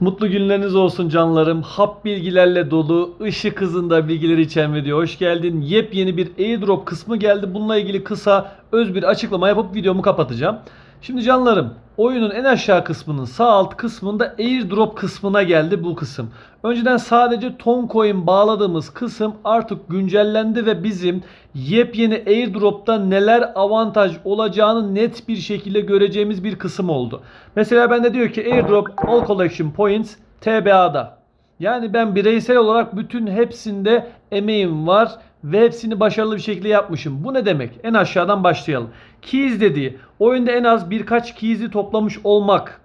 Mutlu günleriniz olsun canlarım. Hap bilgilerle dolu, ışık hızında bilgileri içeren video hoş geldin. Yepyeni bir airdrop kısmı geldi. Bununla ilgili kısa, öz bir açıklama yapıp videomu kapatacağım. Şimdi canlarım, oyunun en aşağı kısmının sağ alt kısmında airdrop kısmına geldi bu kısım. Önceden sadece Toncoin bağladığımız kısım artık güncellendi ve bizim yepyeni airdropta neler avantaj olacağını net bir şekilde göreceğimiz bir kısım oldu. Mesela bende diyor ki airdrop all collection points TBA'da. Yani ben bireysel olarak bütün hepsinde emeğim var ve hepsini başarılı bir şekilde yapmışım. Bu ne demek? En aşağıdan başlayalım. Keys dediği oyunda en az birkaç keys'i toplamış olmak.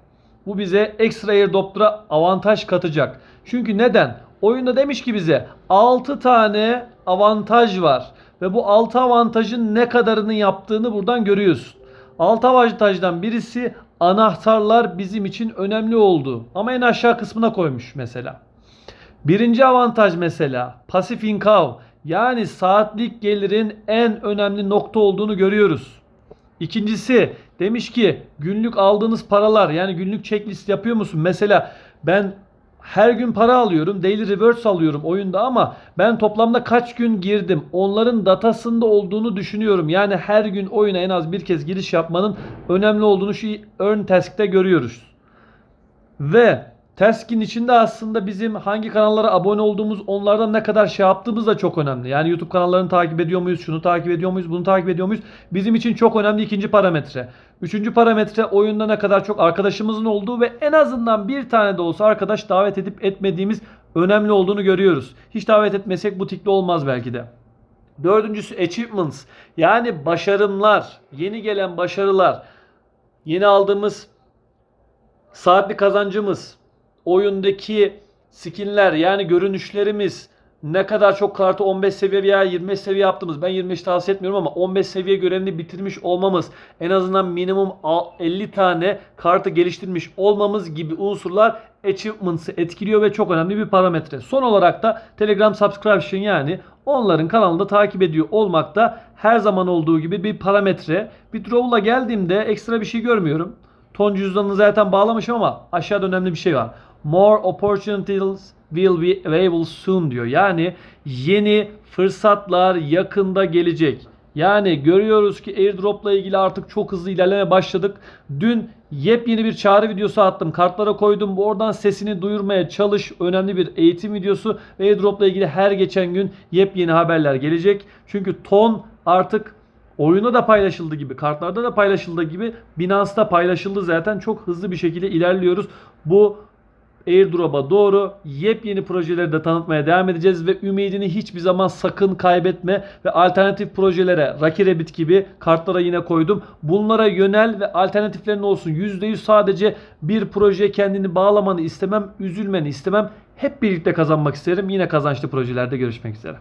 Bu bize ekstra airdrop'lara avantaj katacak. Çünkü neden? Oyunda demiş ki bize 6 tane avantaj var. Ve bu 6 avantajın ne kadarını yaptığını buradan görüyorsun. 6 avantajdan birisi anahtarlar bizim için önemli oldu. Ama en aşağı kısmına koymuş mesela. Birinci avantaj mesela pasif income yani saatlik gelirin en önemli nokta olduğunu görüyoruz. İkincisi demiş ki günlük aldığınız paralar yani günlük checklist yapıyor musun? Mesela ben her gün para alıyorum. Daily reverse alıyorum oyunda ama ben toplamda kaç gün girdim? Onların datasında olduğunu düşünüyorum. Yani her gün oyuna en az bir kez giriş yapmanın önemli olduğunu şu Earn Task'te görüyoruz. Ve Task'in içinde aslında bizim hangi kanallara abone olduğumuz, onlardan ne kadar şey yaptığımız da çok önemli. Yani YouTube kanallarını takip ediyor muyuz, şunu takip ediyor muyuz, bunu takip ediyor muyuz? Bizim için çok önemli ikinci parametre. Üçüncü parametre oyunda ne kadar çok arkadaşımızın olduğu ve en azından bir tane de olsa arkadaş davet edip etmediğimiz önemli olduğunu görüyoruz. Hiç davet etmesek bu tikli olmaz belki de. Dördüncüsü achievements yani başarımlar, yeni gelen başarılar, yeni aldığımız saatlik kazancımız, oyundaki skinler yani görünüşlerimiz, ne kadar çok kartı 15 seviye veya 25 seviye yaptığımız ben 25 tavsiye etmiyorum ama 15 seviye görevini bitirmiş olmamız en azından minimum 50 tane kartı geliştirmiş olmamız gibi unsurlar achievements'ı etkiliyor ve çok önemli bir parametre. Son olarak da Telegram subscription yani onların kanalında takip ediyor olmak da her zaman olduğu gibi bir parametre. Withdrawal'a geldiğimde ekstra bir şey görmüyorum. Ton cüzdanını zaten bağlamışım ama aşağıda önemli bir şey var. More opportunities will be available soon diyor. Yani yeni fırsatlar yakında gelecek. Yani görüyoruz ki airdropla ilgili artık çok hızlı ilerleme başladık. Dün yepyeni bir çağrı videosu attım. Kartlara koydum. Oradan sesini duyurmaya çalış. Önemli bir eğitim videosu. Ve airdropla ilgili her geçen gün yepyeni haberler gelecek. Çünkü ton artık oyuna da paylaşıldı gibi, kartlarda da paylaşıldığı gibi Binance'da paylaşıldı zaten. Çok hızlı bir şekilde ilerliyoruz. Bu airdrop'a doğru yepyeni projeleri de tanıtmaya devam edeceğiz ve ümidini hiçbir zaman sakın kaybetme ve alternatif projelere Rocky Rabbit gibi kartlara yine koydum. Bunlara yönel ve alternatiflerin olsun. %100 sadece bir projeye kendini bağlamanı istemem, üzülmeni istemem. Hep birlikte kazanmak isterim. Yine kazançlı projelerde görüşmek üzere.